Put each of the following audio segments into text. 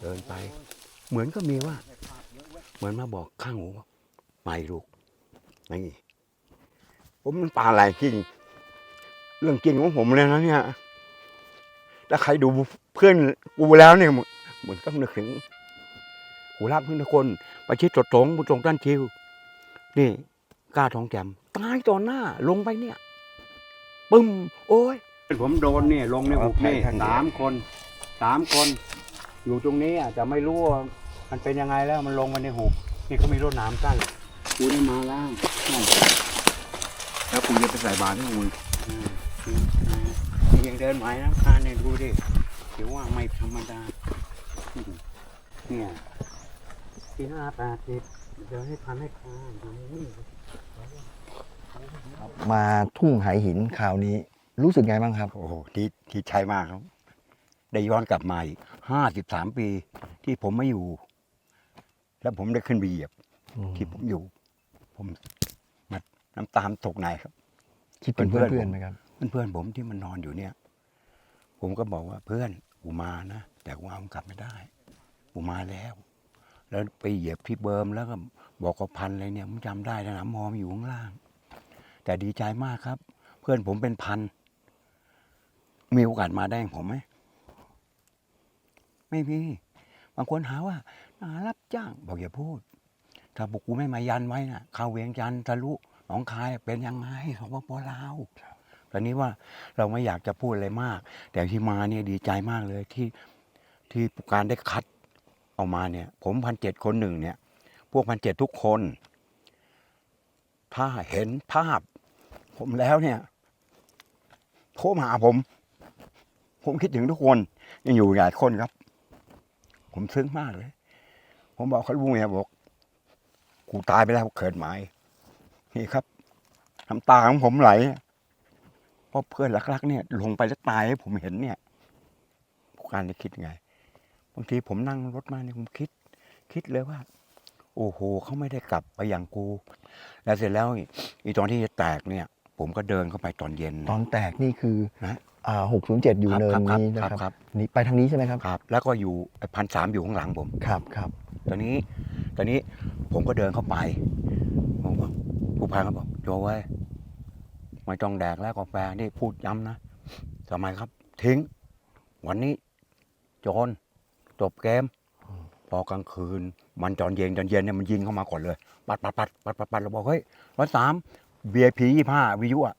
เดินไป เหมือนก็มีว่า เหมือนมาบอกข้างหูว่าไปลูกนี่ผมมันป่าอะไรจริง เรื่องจริงของผมเลยนะเนี่ยถ้าใครดูเพื่อนกูแล้วเนี่ยเหมือนต้องนึกถึงหูรักเพื่อนทุกคนประชิดจดตรงบุตรงด้านชิว นี่กล้าทองแจ่มตายต่อหน้าลงไปเนี่ยปึ้ม โอ้ย ผมโดนเนี่ยลงในหุบนี่สามคนสามคน อยู่ตรงนี้อะจะไม่รู้ว่ามันเป็นยังไงแล้วมันลงมาในหุบนี่เขามีรถน้ำกั้นกูได้มาล่างแล้วกูจะไปใส่บาตรให้มึงนี่ยังเดินไหวนะคานเนี่ยดูดิถือว่าไม่ธรรมดา เนี่ยสี่ห้าแปดสิบเดี๋ยวให้พันให้คานนี่มาทุ่งหายหินคราวนี้รู้สึกไงบ้างครับ โอ้โหที่ที่ใช้มากครับ ได้ย้อนกลับมาอีกห้าสิบสามปี ที่ผมไม่อยู่ แล้วผมได้ขึ้นไปเหยียบ ที่ผมอยู่ ผมมาน้ำตามตกในครับคิดถึงเพื่เพื่ออนนๆๆไหมครับเพื่อนๆผมที่มันนอนอยู่เนี่ย ผมก็บอกว่าเพื่อนกูมานะแต่กูเอามึงกลับไม่ได้กูมาแล้ว แล้วไปเหยียบที่เบิร์มแล้วก็บอกกับพันอะไรเนี่ยผมจำได้นะน้ำมอมอยู่ข้างล่าง แต่ดีใจมากครับ เพื่อนผมเป็นพันมีโอกาสมาได้อย่างผมไหม ไม่มี บางคนหาว่านารับจ้างบอกอย่าพูด ถ้าบุกกูไม่มายันไว้นะ่ะเข้าเวียงจันทร์ทะลุหนองคายเป็นยังไงของปปลาวตอนนี้ว่าเราไม่อยากจะพูดอะไรมาก แต่ที่มาเนี่ยดีใจมากเลยที่ที่ผู้การได้คัดเออกมาเนี่ย ผมพันเจ็ดคนหนึ่งเนี่ย พวกพันเจ็ดทุกคน ถ้าเห็นภาพ ผมแล้วเนี่ยโทรมาหาผม ผมคิดถึงทุกคนยังอยู่หลายคนครับ ผมซึ้งมากเลย ผมบอกเขาลุงเนี่ยบอก กูตายไปแล้วเกิดใหม่นี่ครับน้ำตาของผมไหลเพราะเพื่อนรักๆเนี่ย ลงไปแล้วตายให้ผมเห็นเนี่ยผู้การจะคิดยังไงบางทีผมนั่งรถมาเนี่ยผมคิด คิดเลยว่า โอ้โหเขาไม่ได้กลับไปอย่างกู แล้วเสร็จแล้วอีอีตอนที่จะแตกเนี่ย ผมก็เดินเข้าไปตอนเย็น ตอนแตกนี่คือนะอ่า หกศูนย์เจ็ดอยู่ครับเนินครับนี้นะครับครับครับนี่ไปทางนี้ใช่ไหมครับ ครับ แล้วก็อยู่พันสามอยู่ข้างหลังผม ครับครับ ตอนนี้ ตอนนี้ผมก็เดินเข้าไปผมบอกผู้พันก็บอกโจไว้ยไม่ต้องแดกแล้วกาแฟนี่พูดย้ำนะทำไมครับ ทิ้ง วันนี้โจรจบเกม พอกลางคืน มันตอนเย็นตอนเย็นเนี่ยมันยิงเข้ามาก่อนเลย ปัดปัดปัดปัดปัดปัดเราบอกเฮ้ยร้อยสาม VIP ยี่ห้าวิวอะ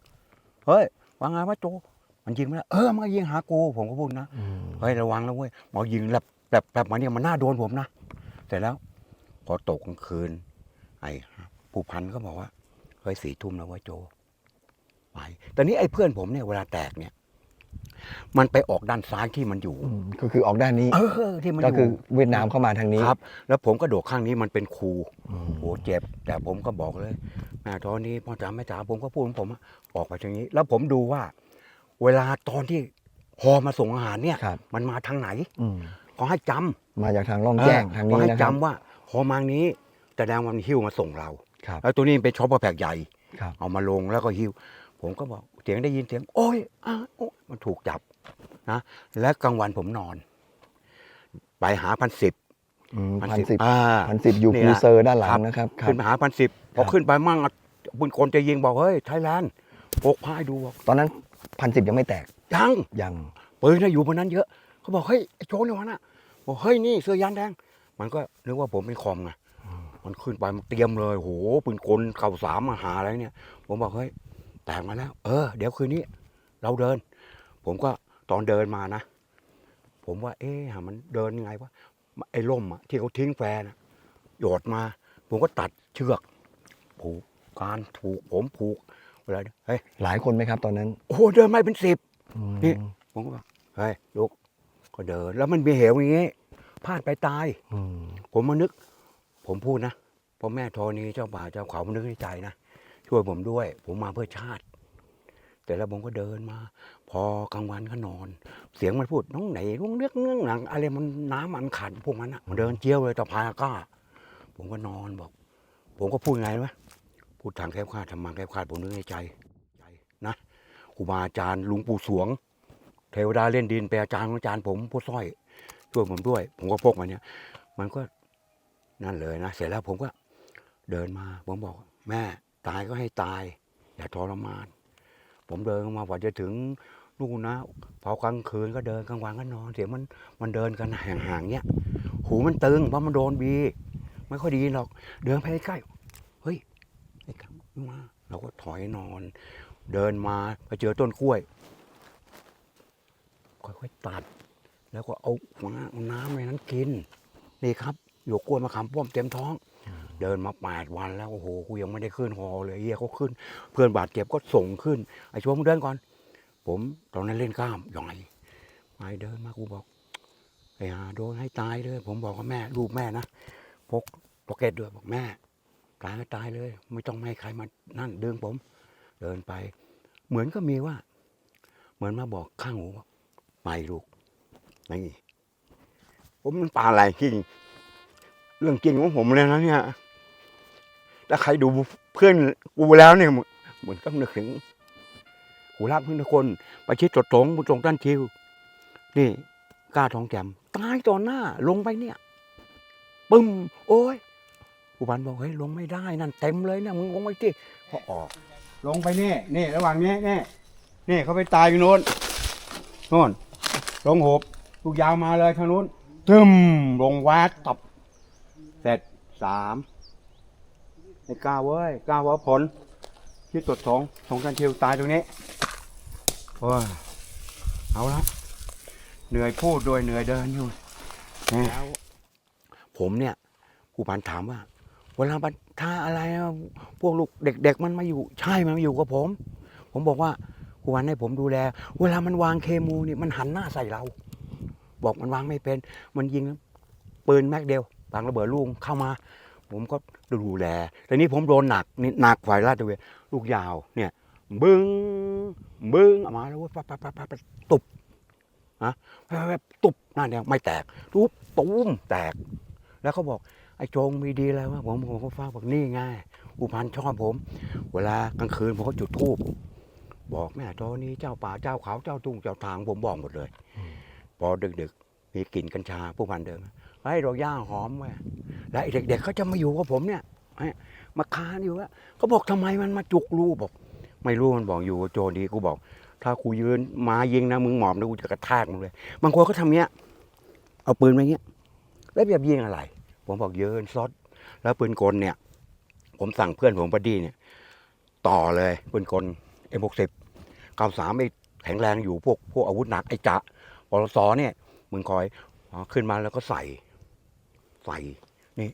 เฮ้ยว่าไงวะโจ มันยิงไม่ได้เออมันก็ยิงหากูผมก็พูดนะอืมเฮ้ยระวังนะเว้ยหมอยิงแบบแบบแบบมาเนี่ยมันน่าโดนผมนะเสร็จแล้ว พอตกกลางคืน ไอ้ผู้พันก็บอกว่าเฮ้ยสี่ทุ่มแล้วเว่าโจไปตอนนี้ไอ้เพื่อนผมเนี่ยเวลาแตกเนี่ย มันไปออกด้านซ้ายที่มันอยู่อืมก็คือออกด้านนี้เออที่มันอก็ยู่คือเวียดนามเข้ามาทางนี้ครับ แล้วผมก็โดดข้างนี้มันเป็นครูอืมโหเจ็บ แต่ผมก็บอกเลยแม่ตอนนี้พ่อจ๋าแม่จ๋าผมก็พูดของผมอะออกไปทางนี้ แล้วผมดูว่า เวลาตอนที่ฮอมาส่งอาหารเนี่ย ครับ มันมาทางไหนอืมขอให้จำมาจากทางล่องแจ้งทางขอนี้ให้นะครับจำว่าฮอมาทางนี้แต่แดงมันหิ้วมาส่งเรา ครับแล้วตัวนี้เป็นช็อปเปอร์แพกใหญ่ ครับเอามาลงแล้วก็หิ้ว ผมก็บอกเสียงได้ยินเสียง โอ้ยอะโอ้ยมันถูกจับนะและกลางวันผมนอน ไปหาพันสิบอืมพันสิบอ่า พันสิบอยู่นี่คูนะเซอร์ด้านหลัครังบนะครับครัขึ้บ นไปหาพันสิบพอครับ ขึ้นไปมั่งอะบุญคนจะยิงบอกเฮ้ยไทยแลนด์ปกพายดูบอกตอนนั้น พันสิบยังไม่แตกยังยังปืนน่ะอยู่บนนั้นเยอะ เขาบอกเฮ้ยไอ้โจรเนี่ยวะน่ะบอกเฮ้ยนี่เสื้อยันแดง มันก็นึกว่าผมเป็นคอมไงมันขึ้นไปมันเตรียมเลยโหปืนกลเข่าสามมาหาอะไรเนี่ย ผมบอกเฮ้ยแตกมาแล้ว เออ เดี๋ยวคืนนี้ เราเดิน ผมก็ตอนเดินมานะ ผมว่า เอ๊ะหามันเดินยังไงวะไอ้ล่มอะที่เขาทิ้งแฟนอะโยดมา ผมก็ตัดเชือกผูกการผูกผมผูก เวลาเฮ้ยหลายคนไหมครับตอนนั้น โอ้โหเดินไม่เป็นสิบอืมนี่ผมก็บอกเฮ้ยลูกก็เดิน แล้วมันมีเหวอย่างงี้พลาดไปตายอืมผมมานึก ผมพูดนะพ่อแม่ธรณีเจ้าป่าเจ้าเขามานึกในใจนะช่วยผมด้วย ผมมาเพื่อชาติ แต่แล้วผมก็เดินมา พอกลางวันก็นอน เสียงมันพูดน้องไหนลุงเลือกเงื่องหลัง อะไรมันน้ำมันขัดพวกนั้นอะมันเดินเจียวเลยตะพายก้า ผมก็นอนบอก ผมก็พูดไงวะ พูดทางแคบคาดทำมังแคบคาดผมนึกในใจใจนะครูบาอาจารย์ลุงปู่สวง เทวดาเล่นดินเป็นอาจารย์ของอาจารย์ผมผู้สร้อยช่วยผมด้วย ผมก็พกมาเนี่ย มันก็นั่นเลยนะ เสร็จแล้วผมก็เดินมา ผมบอก แม่ตายก็ให้ตาย อย่าทรมาน ผมเดินมากว่าจะถึงนู่นนะพอกลางคืนก็เดินกลางวันก็นอน เสียงมันมันเดินกันห่างๆเนี้ยหูมันตึงเพราะมันโดนบี ไม่ค่อยดีหรอก เดินไปใกล้ๆเฮ้ มาเราก็ถอยนอน เดินมาไปเจอต้นกล้วย ค่อยๆตัด แล้วก็เอาหัวเอาน้ำในนั้นกิน นี่ครับหยกกล้วยมะขามป้อมเต็มท้อง เดินมาแปดวันแล้วโอ้โหกูยังไม่ได้ขึ้นฮอเลยเฮียเขาขึ้น เพื่อนบาดเจ็บก็ส่งขึ้นไอ้ชวมึงเดินก่อน ผมตอนนั้นเล่นกล้ามใหญ่ไปเดินมากูบอกไอ้หาโดนให้ตายเลย ผมบอกกับแม่ลูกแม่นะพกพ็อกเก็ตด้วยบอกแม่ ตายก็ตายเลย ไม่ต้องให้ใครมานั่นดึงผม เดินไป เหมือนก็มีว่า เหมือนมาบอกข้างหูว่าไปลูกนี่ผมมันปลาอะไรจริงเรื่องจริงของผมเลยนะเนี่ยถ้าใครดูเพื่อนกูแล้วเนี่ยเหมือนต้องนึกถึงหูรักเพื่อนทุกคนไปชิดจดตรงบุญตรงด้านชิว นี่กล้าทองแจ่มตายต่อหน้าลงไปเนี่ย ปึ้ม โอ้ย ผู้พันบอกเฮ้ยลงไม่ได้นั่นเต็มเลยเนี่ยมึงลงไปที่พอออก ลงไปนี่นี่ระหว่างนี้นี่นี่เขาไปตายอยู่โน้นโน่นลงหบลูกยาวมาเลยทางนู้นตึมลงวัดตับเสร็จสามไอ้ก้าวเว้ยก้าวว่าผล ที่ตรวจสองสองกันเทียวตายตรงนี้โอ้ยเอาละเหนื่อยพูดด้วยเหนื่อยเดินอยู่นี่ผมเนี่ยผู้พันถามว่าเวลาบันท่าอะไรอะพวกลูกเด็ก ๆ มันมาอยู่ ใช่มันมาอยู่กับผม ผมบอกว่าครูวันให้ผมดูแล เวลามันวางเคมูนี่มันหันหน้าใส่เรา บอกมันวางไม่เป็น มันยิงปืนแม็กเดียวบางระเบิดลูกเข้ามา ผมก็ดูแลแต่นี้ผมโดนหนักนี่หนักฝ่ายลาดตระเวนลูกยาวเนี่ยบึ้งบึ้งออกมาแล้วว้ยปั๊บปั๊บปั๊บปั๊บตุบนะตุบหน้าเนี่ยไม่แตกทุบตุ้มแตก แล้วเขาบอก อ้โจงมีดีอะไรวะผมผมก็ฟังบอกนี่ไงอุพันชอบผม เวลากลางคืนผมก็จุดธูปบอกแม่โจนี้เจ้าป่าเจ้าเขาเจ้าทุ่งเจ้าทางผมบอกหมดเลย พอดึกๆมีกลิ่นกัญชาผู้พันเดินมไอ้ดอกย่าหอมเว้ยแล้วเด็กๆเขาจะมาอยู่กับผมเนี่ยเอ้มาคานอยู่ว่าเขาบอกทำไมมันมาจุกรูบอก ไม่รู้มันบอกอยู่โจดีกูบอก ถ้ากูยืนมายิงนะมึงหมอบนะกูจะกระแทกมึงเลย บางคนเขาทำเนี้ย เอาปืนมาเงี้ย แล้วแบบยิงอะไร ผมบอกเยินซดแล้วปืนกลเนี่ย ผมสั่งเพื่อนผมพอดีเนี่ย ต่อเลยปืนกลเอ็มหกสิบเก้าสามไอ้แข็งแรงอยู่พวกพวกอาวุธหนักไอ้จะปลสเนี่ย มึงคอยอ๋อขึ้นมาแล้วก็ใส่ ใส่นี่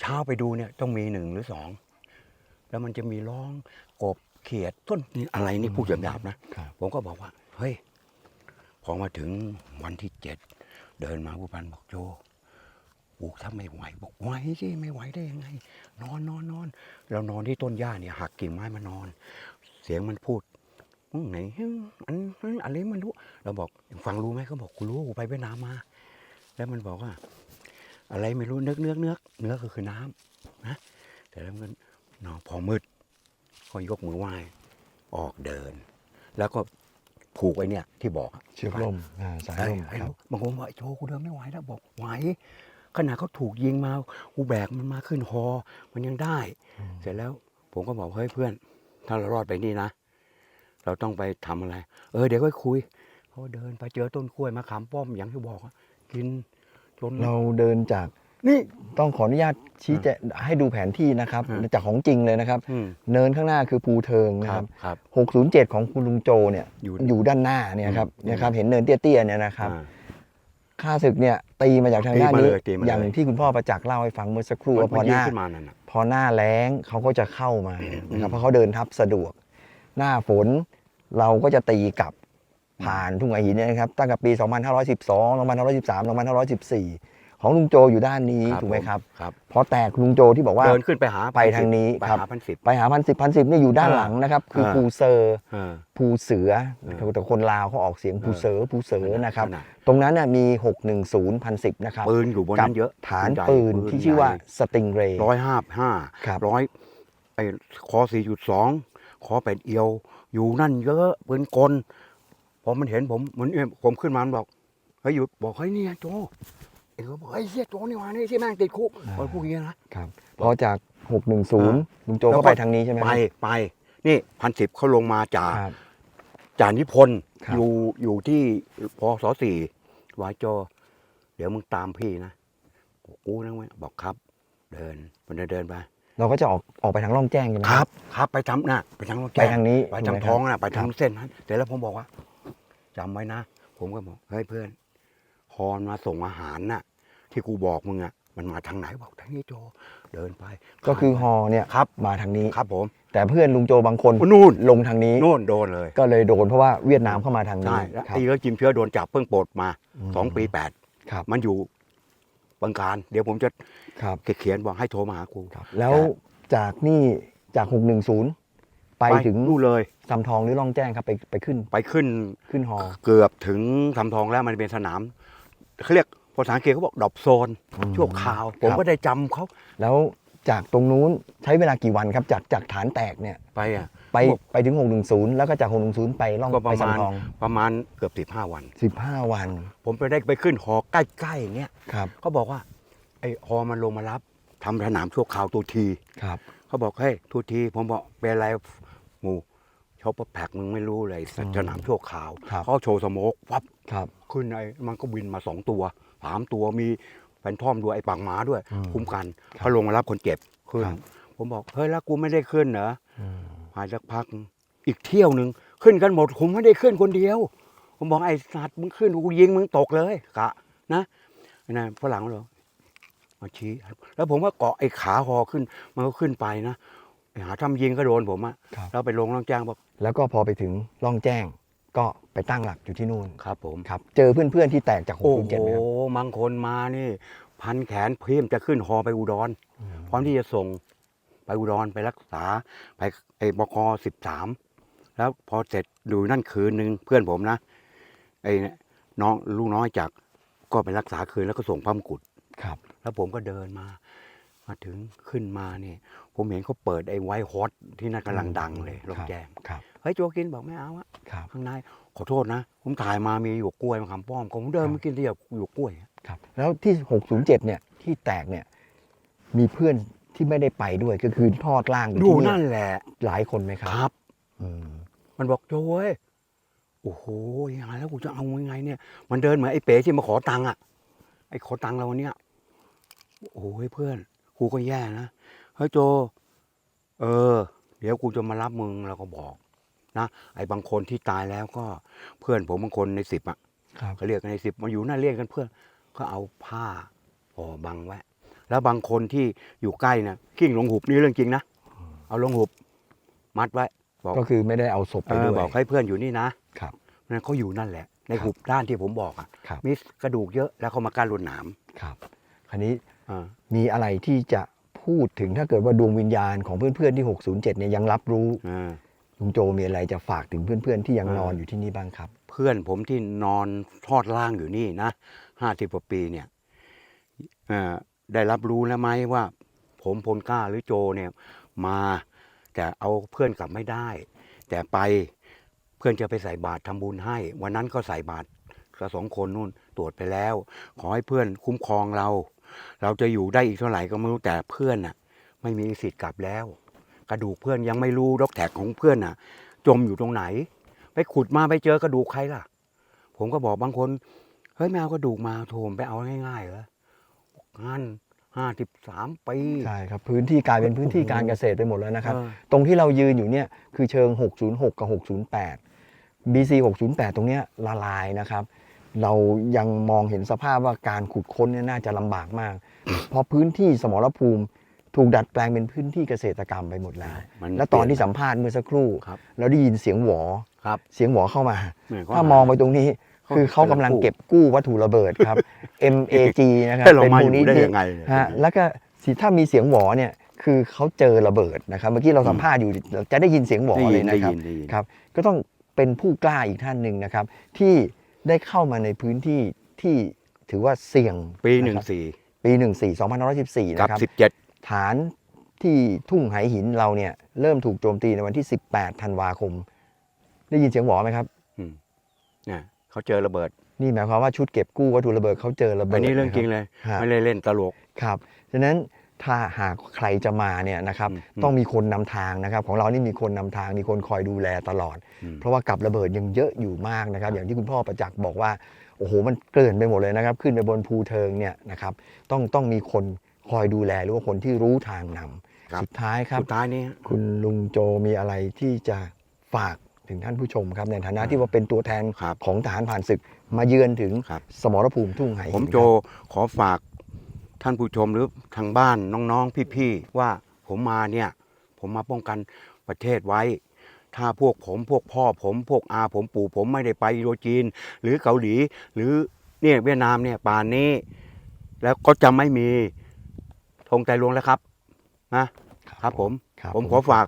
เช้าไปดูเนี่ยต้องมีหนึ่งหรือสองแล้วมันจะมีร้องกบเขียดต้นนี่อะไรนี่พูดหยาบๆนะครับผมก็บอกว่า เฮ้ยพอมาถึงวันที่เจ็ดเดินมาผู้พันบอกโจ ปลูกถ้าไม่ไหวบอกไหวสิไม่ไหวได้ยังไง นอนนอนนอนเรานอนที่ต้นหญ้าเนี่ยหักกิ่งไม้มานอน เสียงมันพูดอื้อไหนฮึ่มอันอันอะไรมันรู้เราบอกฟังรู้ไหมเขาบอกกูรู้กูไปเวียดนามมา แล้วมันบอกว่า อะไรไม่รู้เนื้อเนื้อเนื้อเนื้อก็คือน้ำนะแต่แล้วมันนอนพอมืดก็ยกมือไหว้ออกเดิน แล้วก็ผูกไว้เนี่ยที่บอกอะเชือกล่มอ่าสายไอ้ล่มไอ้ครับลูกบางคนบอกไอ้โจกูเดินไม่ไหวแล้วบอกไหว ขนาดเขาถูกยิงมากูแบกมันมาขึ้นฮอมันยังได้ เสร็จแล้วผมก็บอกเฮ้ยเพื่อน ถ้าเรารอดไปนี่นะ เราต้องไปทำอะไร เออเดี๋ยวค่อยคุยเขาเดินไปเจอต้นกล้วยมะขามป้อมอย่างที่บอกอะกินจนเราเดินจากนี่ต้องขออนุญาตชี้แจงให้ดูแผนที่นะครับอืมจากของจริงเลยนะครับอืมเนินข้างหน้าคือภูเทิงนะคครัรับบครับ607 ของคุณลุงโจเนี่ยอยู่อยู่ด้านหน้าเนี่ยครับอืมเนี่ยครับเห็นเนินเตี้ยๆเนี่ยนะครับอ่า ข้าศึกเนี่ยตีมาจากทางด้านตีมานี้เลยตีมาเลย อย่างที่คุณพ่อประจักษ์เล่าให้ฟังเมื่อสักครู่มันว่าพอมันหยิงน้า ขึ้นมานั่นน่ะ พอหน้าแล้งเขาก็จะเข้ามานะครับอืมเพราะเขาเดินทับสะดวก หน้าฝนเราก็จะตีกลับผ่านทุ่งไอหินเนี่ยนะครับตั้งแต่ปี 2512 2513 2514 ของลุงโจอยู่ด้านนี้ถูกไหมครับครับพอแตกลุงโจที่บอกว่า เดินขึ้นไปหาไปทางนี้ไปครับ หาพันสิบ ไปหาพันสิบพันสิบเนี่ยอยู่ด้านเออหลังนะครับ คือเออ ภูเซอร์เออ ภูเสือเออแต่คนลาวเขาออกเสียงภูเซอร์ภูเสือนะครับ ขนาดตรงนั้นน่ะมี 610พันสิบนะครับปืนอยู่บนนั้นเยอะฐานปืนที่ชื่อว่าสติงเรย์ร้อยห้าห้าครับ ร้อยไอ้คอสี่จุดสองคอเป็ดเอียว อยู่นั่นเยอะปืนกลพอมันเห็นผมมันเอ้ยผมขึ้นมามันบอกเฮ้ยหยุดบอกเฮ้ยเนี่ยโจ เอ็งก็บอกเฮ้ยเฮียโจนี่หว่านี่ที่แม่งติดคุกอ่าบอกพูดอย่างนี้นะ ครับพอจาก 610ลุงโจแล้วก็ก็ไปทางนี้ใช่ไหมไปไป นี่พันสิบเขาลงมาจากครับจานิพนธ์ครับอยู่อยู่ที่พศสี่วายโจเดี๋ยวมึงตามพี่นะกูนะเว้ยบอกครับ เดินมันเดินเดินไปเราก็จะออกออกไปทางร่องแจ้งใช่ไหมครับ ครับไปทำน่ะไปทางรถไปทางนี้ไปถูทากงหมท้องครับน่ะไปทางครับเส้นนั้นเสร็จแล้วผมบอกว่าจำไว้นะ ผมก็บอกเฮ้ยเพื่อนฮอนมาส่งอาหารน่ะ ที่กูบอกมึงอะมันมาทางไหนบอกทางนี้โจเดินไปก็คือฮอเนี่ยครับมาทางนี้ครับผม แต่เพื่อนลุงโจบางคนนู่นลงทางนี้นู่นโดนเลย ก็เลยโดนเพราะว่าเวียดนามเข้ามาทางนี้ใช่แล้วครับไอ้เรื่องจิมเชื้อโดนจับเพิ่งปลดมามสองปีแปดครับมันอยู่บังการ เดี๋ยวผมจะครับเขียนบอกให้โทรมาหากูครับแล้วจากนี่จาก610ไปถึงนู่นเลยซำทองหรือร่องแจ้งครับไปไปขึ้น ไปขึ้นขึ้นฮอเกือบถึงทำทองแล้วมันเป็นสนามเขาเรียก ภาษาอังกฤษเขาบอกดรอปโซนอืมชั่วคราว ผมครับ ก็ได้จำเขาแล้วจากตรงนู้นใช้เวลากี่วันครับ จากจากฐานแตกเนี่ยไปอะ ไปไปถึง 610 แล้วก็จาก 610 ไปล่องก็ปไประมาณซำทอง ประมาณเกือบสิบห้าวัน 15 วันผมไปได้ไปขึ้นหอใกล้ๆอย่างเงี้ยครับเขาบอกว่าไอ้หอมันลงมารับทำสนามชั่วคราวตัวที ครับ เขาบอกเฮ้ยทูที ผมบอกเป็นอะไรหมูชอปเปอร์แพ็กมึงไม่รู้เลยสัตว์สนามชั่วคราวครับ เขาโชว์สโมกวับครับ ขึ้นไอ้มันก็บินมาสองตัว สามตัวมีแฟนทอมด้วยไอ้ปากหมาด้วย อืมคุ้มกันครับเขาลงมารับคนเจ็บขึ้น ครับ ผมบอกเฮ้ยแล้วกูไม่ได้ขึ้นเหรอ อืม หายสักพักอีกเที่ยวหนึ่งขึ้นกันหมดผมไม่ได้ขึ้นคนเดียว ผมบอกไอ้สัตว์มึงขึ้นกูยิงมึงตกเลยกะนะนะฝรั่งเหรอมาชี้แล้วผมก็เกาะไอ้ขาหอขึ้น มันก็ขึ้นไปนะไอ้หาทำยิงก็โดนผมอะครับ แล้วไปลงล่องแจ้งบอกแล้วก็พอไปถึงร่องแจ้ง ก็ไปตั้งหลักอยู่ที่นู่นครับผมครับเจอเพื่อนๆที่แตกจากโอ้607โหไหมครับ บางคนมานี่ พันแขนเพียมจะขึ้นหอไปอุดร พร้อมที่จะส่งไปอุดรไปรักษาไปไอ้บกสิบสามแล้วพอเสร็จดูนั่นคืนหนึ่งเพื่อนผมนะไอ้เนี่ยน้องลูกน้อยจากก็ไปรักษาคืนแล้วก็ส่งพระมงกุฎครับ แล้วผมก็เดินมา มาถึงขึ้นมาเนี่ยผมเห็นเขาเปิดไอ้ไวท์ฮอตที่นั่นกำลังดังเลยลงแจม ครับ เฮ้ยโจกินบอกไม่เอาอะครับ ข้างในขอโทษนะ ผมถ่ายมามีหยวกกล้วยมาคำป้อมผมเดินครับมากินที่หยวกกล้วยอะครับ แล้วที่ 607 เนี่ยที่แตกเนี่ยมีเพื่อนที่ไม่ได้ไปด้วยก็คือทอดล่างอยู่ดูที่นั่นี่นแหละหลายคนไหมครับครับ อืมมันบอกโจเว้ยโอ้โหยังไงแล้วกูจะเอายังไงเนี่ย มันเดินเหมือนไอ้เป๋ที่มาขอตังค์อะ ไอ้ขอตังค์เราเนี่ยโอ้ยเพื่อน กูก็แย่นะ เฮ้ยโจ เออ เดี๋ยวกูจะมารับมึงเราก็บอก นะไอ้บางคนที่ตายแล้วก็เพื่อนผมบางคนในสิบอะครับเขาเรียกกันในสิบมาอยู่หน้าเรียกกันเพื่อนก็เอาผ้าห่อบังไว้แล้วบางคนที่อยู่ใกล้นะกิ้งลงหุบนี่เรื่องจริงนะเอาลงหุบมัดไว้บอกก็คือไม่ได้เอาศพไปเอด้อวยบอกให้เพื่อนอยู่นี่นะครับนั่นเขาอยู่นั่นแหละ ในครับหุบด้านที่ผมบอกอะครับมีกระดูกเยอะแล้วเขามากั้นรวดหนามครับ คราวนี้อ่ามีอะไรที่จะพูดถึงถ้าเกิดว่าดวงวิญญาณของเพื่อนๆที่ 607เนี่ยยังรับรู้อ่า ลุงโจมีอะไรจะฝากถึงเพื่อนๆ ที่ยังอ่านนอนอยู่ที่นี่บ้างครับ เพื่อนผมที่นอนทอดล่างอยู่นี่นะห้าสิบกว่าปีเนี่ยเอ่อได้รับรู้แล้วไหมว่า ผมพลกล้าหรือโจเนี่ยมาแต่เอาเพื่อนกลับไม่ได้ แต่ไปเพื่อนจะไปใส่บาตรทำบุญให้ วันนั้นก็ใส่บาตรกระสองคนนู่นตรวจไปแล้ว ขอให้เพื่อนคุ้มครองเรา เราจะอยู่ได้อีกเท่าไหร่ก็ไม่รู้แต่เพื่อนน่ะ ไม่มีสิทธิ์กลับแล้ว กระดูกเพื่อนยังไม่รู้ดอกแท็กของเพื่อนน่ะ จมอยู่ตรงไหน ไปขุดมาไปเจอกระดูกใครล่ะ ผมก็บอกบางคนเฮ้ยไม่เอากระดูกมาโถมไปเอาง่ายๆเหรองานห้าสิบสามปี ใช่ครับ พื้นที่กลายเป็นพื้นที่การเกษตรไปหมดแล้วนะครับ เออ ตรงที่เรายืนอยู่เนี่ยคือเชิง 606 กับ 608 BC 608 ตรงเนี้ยละลายนะครับ เรายังมองเห็นสภาพว่าการขุดค้นเนี่ยน่าจะลำบากมาก เพราะพื้นที่สมรภูมิ ถูกดัดแปลงเป็นพื้นที่เกษตรกรรมไปหมดแล้ว มันแล้วตอนที่เปลี่ยสัมภาษณ์เมื่อสักครู่ครับ เราได้ยินเสียงหวอครับ เสียงหวอเข้ามาแก็ถ้ามองไปตรงนี้ เขาคือเขากำลังเก็บกู้วัตถุระเบิดครับ MAG นะครับให้เราเป็นมาอมูลยู่นิได้ธิยังไงเนี่ย ฮะแล้วก็สิถ้ามีเสียงหวอเนี่ยคือเขาเจอระเบิดนะครับเมื่อกี้เราสัมภาษณ์อยู่จะได้ยินเสียงหวอได้เลยิยนนะได้ครับ ยินได้ยิน ครับก็ต้องเป็นผู้กล้าอีกท่านหนึ่งนะครับ ที่ได้เข้ามาในพื้นที่ที่ถือว่าเสี่ยงปีหนึ่งะครับสี่ปีหนึ่งสี่สองพันร้อยสิบสี่กับนะครับสิบเจ็ด ฐานที่ทุ่งไหหินเราเนี่ยเริ่มถูกโจมตีในวันที่ 18 ธันวาคม ได้ยินเสียงหวอไหมครับเนี่ยเขาเจอระเบิด นี่หมายความว่าชุดเก็บกู้วัตถุระเบิดเขาเจอระเบิดอันนี้เรื่องจริงเลยฮะไม่ได้เล่นตลกครับฉะนั้นถ้าหากใครจะมาเนี่ยนะครับอืมอืมต้องมีคนนำทางนะครับ ของเรานี่มีคนนำทางมีคนคอยดูแลตลอดอืมเพราะว่ากับระเบิดยังเยอะอยู่มากนะครับ อย่างที่คุณพ่อประจักษ์บอกว่าโอ้โหมันเกลื่อนไปหมดเลยนะครับ ขึ้นไปบนภูเทิงเนี่ยนะครับต้องต้องมีคน คอยดูแลหรือว่าคนที่รู้ทางนำครับสุดท้ายครับสุดท้ายนี้คุณลุงโจมีอะไรที่จะฝากถึงท่านผู้ชมครับในฐานะที่ว่าเป็นตัวแทนครับของทหารผ่านศึกมาเยือนถึงครับสมรภูมิทุ่งไหผมโจขอฝากท่านผู้ชมหรือทางบ้านน้องๆพี่ๆว่าผมมาเนี่ยผมมาป้องกันประเทศไว้ ถ้าพวกผมพวกพ่อผมพวกอาผมปู่ผมไม่ได้ไปอินโดจีน หรือเกาหลี หรือเนี่ยเวียดนามเนี่ยป่านนี้ แล้วก็จะไม่มี ธงใจหลวงแล้วครับนะครับผมครับผมขอฝาก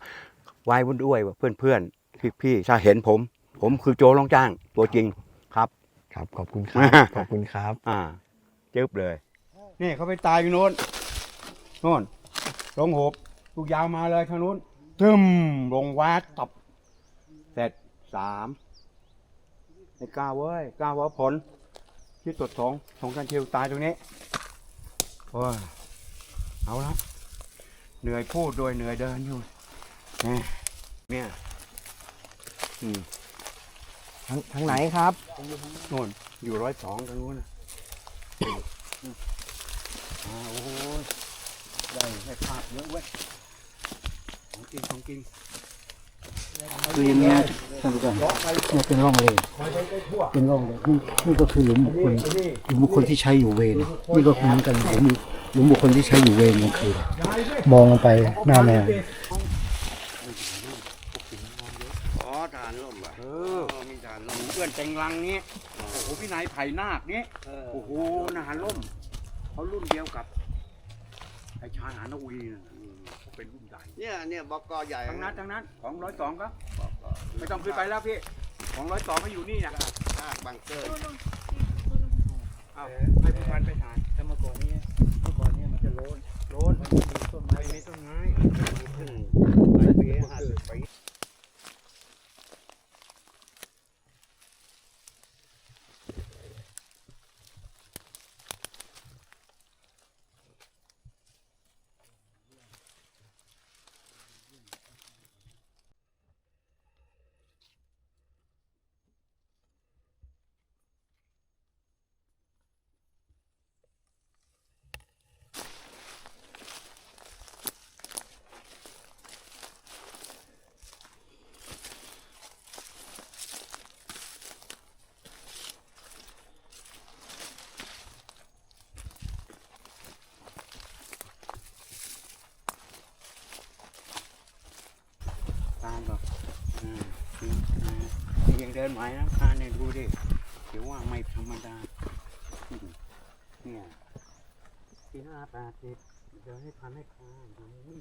ไว้ด้วยว่าเพื่อนๆพี่ๆถ้าเห็นผม ผมคือโจลองจ้างตัวจริงครับ ครับขอบคุณครับขอบคุณครับ อ่าจึ๊บเลย นี่เขาไปตายอยู่โน้นโน่นลงหบลูกยาวมาเลยทางนู้นทึมลงวัดตับเสร็จสามไอ้ก้าวเว้ยก้าวว่าผล ที่ตรวจสองสองกันเทียวตายตรงนี้โอ้ย เอาละเหนื่อยพูดโดยเหนื่อยเดินอยู่เนี่ยอืมทางทางไหนครับโน่นอยู่ร้อยสองทางนู้นนะอ่าโอ้โหได้ให้ภาพเยอะเว้ยของจริงของจริงคืออย่างเงี้ย ท่านผู้ชมเนี่ยเป็นร่องเลยเป็นร่องเลยนี่นี่ก็คือหลุมบุคคลหลุมบุคคลที่ใช้อยู่เวรนี่ก็คือเหมือนกันหลุมหลุมบุคคลที่ใช้อยู่เวรกลางคืนมองลงไปหน้าแนวอ๋อทหารล่มอะเออมีทหารล่มเพื่อนเต็งรังนี้โอ้โหพี่นายไผ่นาคนี้เออโอ้โหนาหารล่มเขารุ่นเดียวกับไอ้ชายหานวีน่ะอืม เขาเป็นรุ่นใหญ่เนี่ยเนี่ยบกใหญ่ทั้งนั้นทั้งนั้นของร้อยสองครับไม่ต้องขึ้นไปแล้วพี่ของร้อยสองมาอยู่นี่นะภาคบังเกอร์เอาให้ผู้พันไปถ่ายถ้าเมื่อก่อนเนี่ยเมื่อก่อนเนี่ยมันจะโลน โลน มันมีต้นไม้ ไม่มีต้นไม้ ขึ้นหลายปีห้าสิบปี ตามแบบอืมอืมอืมยัง เดินไหวนะพาเนี่ยดูดิเดี๋ยวว่าไม่ธรรมดา เนี่ยสี่ห้าแปดสิบเดินให้พันให้คาดูนี่